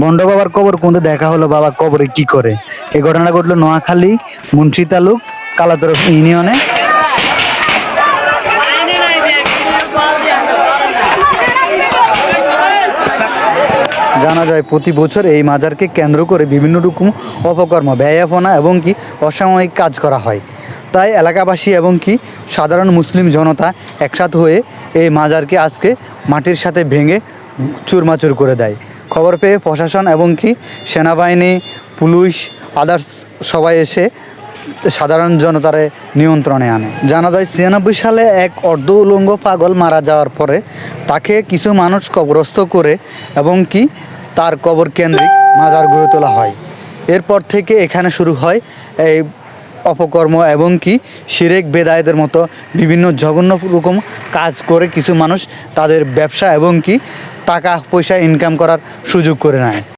ভণ্ড বাবার কবর কোনতে দেখা হলো, বাবা কবরে কি করে? এই ঘটনা ঘটলো নোয়াখালী, মুন্সি তালুক, কালাতরফ ইউনিয়নে। জানা যায়, প্রতি বছর এই মাজারকে কেন্দ্র করে বিভিন্ন রকম অপকর্ম, ব্যয়াপনা এবং কি অসাময়িক কাজ করা হয়। তাই এলাকাবাসী এবং কি সাধারণ মুসলিম জনতা একসাথে হয়ে এই মাজারকে আজকে মাটির সাথে ভেঙে চুরমাচুর করে দেয়। খবর পেয়ে প্রশাসন এবং কি সেনাবাহিনী, পুলিশ আদার্স সবাই এসে সাধারণ জনতারে নিয়ন্ত্রণে আনে। জানা যায়, ছিয়ানব্বই সালে এক অর্ধ উলঙ্গ পাগল মারা যাওয়ার পরে তাকে কিছু মানুষ কবরস্থ করে এবং কি তার কবর কেন্দ্রিক মাজার গড়ে তোলা হয়। এরপর থেকে এখানে শুরু হয় এই অপকর্ম এবং কি শিরেক বেদায়তের মতো বিভিন্ন জঘন্য রকম কাজ করে কিছু মানুষ তাদের ব্যবসা এবং কি টাকা পয়সা ইনকাম করার সুযোগ করে নেয়।